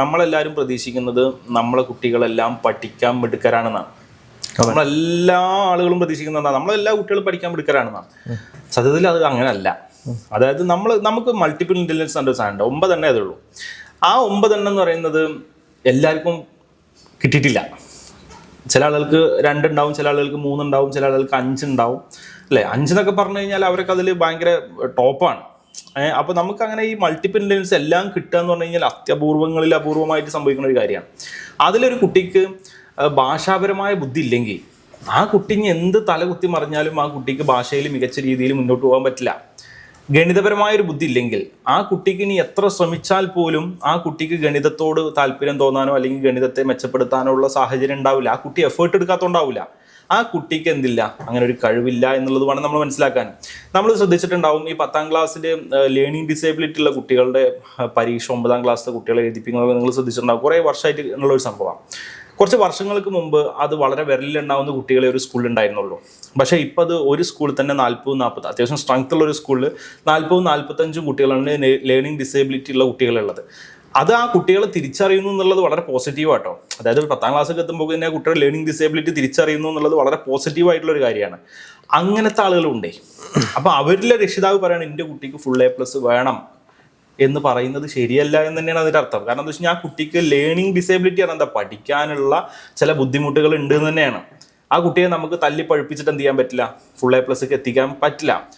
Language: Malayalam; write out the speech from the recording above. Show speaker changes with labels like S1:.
S1: നമ്മളെല്ലാവരും പ്രതീക്ഷിക്കുന്നത് നമ്മളെ കുട്ടികളെല്ലാം പഠിക്കാൻ മിടുക്കരാണെന്നാണ് നമ്മളെല്ലാ ആളുകളും പ്രതീക്ഷിക്കുന്ന നമ്മളെല്ലാ കുട്ടികളും പഠിക്കാൻ മിടുക്കരാണെന്നാണ് സത്യത്തിൽ അത് അങ്ങനെയല്ല അതായത് നമ്മൾ നമുക്ക് മൾട്ടിപ്പിൾ ഒരു സാധനം ഉണ്ട് ഒമ്പതെണ്ണേ അതുള്ളൂ. ആ ഒമ്പതെണ്ണം എന്ന് പറയുന്നത് എല്ലാവർക്കും കിട്ടിയിട്ടില്ല. ചില ആളുകൾക്ക് രണ്ടുണ്ടാവും ചില ആളുകൾക്ക് മൂന്നുണ്ടാവും ചില ആളുകൾക്ക് അഞ്ചുണ്ടാവും. അല്ലേ? അഞ്ചെന്നൊക്കെ പറഞ്ഞു കഴിഞ്ഞാൽ അവരൊക്കെ അതിൽ ഭയങ്കര ടോപ്പാണ് ഏഹ് അപ്പൊ നമുക്ക് അങ്ങനെ ഈ മൾട്ടിപ്പിൾ ഇന്റലിജൻസ് എല്ലാം കിട്ടുക എന്ന് പറഞ്ഞു കഴിഞ്ഞാൽ അത്യപൂർവങ്ങളിൽ അപൂർവമായിട്ട് സംഭവിക്കുന്ന ഒരു കാര്യമാണ്. അതിലൊരു കുട്ടിക്ക് ഭാഷാപരമായ ബുദ്ധി ഇല്ലെങ്കിൽ ആ കുട്ടി ഇനി എന്ത് തലകുത്തി മറിഞ്ഞാലും ആ കുട്ടിക്ക് ഭാഷയിൽ മികച്ച രീതിയിൽ മുന്നോട്ട് പോകാൻ പറ്റില്ല. ഗണിതപരമായ ഒരു ബുദ്ധി ഇല്ലെങ്കിൽ ആ കുട്ടിക്ക് ഇനി എത്ര ശ്രമിച്ചാൽ പോലും ആ കുട്ടിക്ക് ഗണിതത്തോട് താല്പര്യം തോന്നാനോ അല്ലെങ്കിൽ ഗണിതത്തെ മെച്ചപ്പെടുത്താനോ ഉള്ള സാഹചര്യം ഉണ്ടാവില്ല. ആ കുട്ടി എഫേർട്ട് എടുക്കാത്തോണ്ടാവില്ല ആ കുട്ടിക്ക് എന്തില്ല? അങ്ങനെ ഒരു കഴിവില്ല എന്നുള്ളത് വേണം നമ്മൾ മനസ്സിലാക്കാൻ. നമ്മൾ ശ്രദ്ധിച്ചിട്ടുണ്ടാവും ഈ പത്താം ക്ലാസ്സിൽ ലേണിംഗ് ഡിസേബിലിറ്റി ഉള്ള കുട്ടികളുടെ പരീക്ഷ ഒമ്പതാം ക്ലാസ്സിലെ കുട്ടികളെ എഴുതിപ്പിക്കുന്നത് നിങ്ങൾ ശ്രദ്ധിച്ചിട്ടുണ്ടാവും. കുറേ വർഷമായിട്ട് ഉള്ള ഒരു സംഭവമാണ്. കുറച്ച് വർഷങ്ങൾക്ക് മുമ്പ് അത് വളരെ വിരലിലുണ്ടാവുന്ന കുട്ടികളെ ഒരു സ്കൂളിൽ ഉണ്ടായിരുന്നുള്ളൂ പക്ഷേ ഇപ്പോൾ അത് ഒരു സ്കൂളിൽ തന്നെ നാൽപ്പത് നാൽപ്പത് അത്യാവശ്യം സ്ട്രെങ്ത് ഉള്ള ഒരു സ്കൂളിൽ നാൽപ്പത് നാൽപ്പത്തഞ്ചും കുട്ടികളാണ് ലേണിംഗ് ഡിസേബിലിറ്റി ഉള്ള കുട്ടികളുള്ളത്. അത് ആ കുട്ടികളെ തിരിച്ചറിയുന്നു എന്നുള്ളത് വളരെ പോസിറ്റീവാട്ടോ അതായത് പത്താം ക്ലാസ്സൊക്കെ എത്തുമ്പോൾ തന്നെ കുട്ടികൾ ലേണിംഗ് ഡിസേബിലിറ്റി തിരിച്ചറിയുന്നു എന്നുള്ളത് വളരെ പോസിറ്റീവ് ആയിട്ടുള്ള ഒരു കാര്യമാണ്. അങ്ങനത്തെ ആളുകളുണ്ടേ. അപ്പൊ അവരിലെ രക്ഷിതാവ് പറയണം എന്റെ കുട്ടിക്ക് ഫുൾ എ പ്ലസ് വേണം എന്ന് പറയുന്നത് ശരിയല്ല എന്ന് തന്നെയാണ് അതിന്റെ അർത്ഥം. കാരണം എന്താ വെച്ചാൽ ആ കുട്ടിക്ക് ലേണിംഗ് ഡിസേബിലിറ്റി ആണ് എന്താ പഠിക്കാനുള്ള ചില ബുദ്ധിമുട്ടുകൾ ഉണ്ട് എന്ന് തന്നെയാണ്. ആ കുട്ടിയെ നമുക്ക് തല്ലി പഴിപ്പിച്ചിട്ട് എന്ത് ചെയ്യാൻ പറ്റില്ല? ഫുൾ എ പ്ലസ് എത്തിക്കാൻ പറ്റില്ല.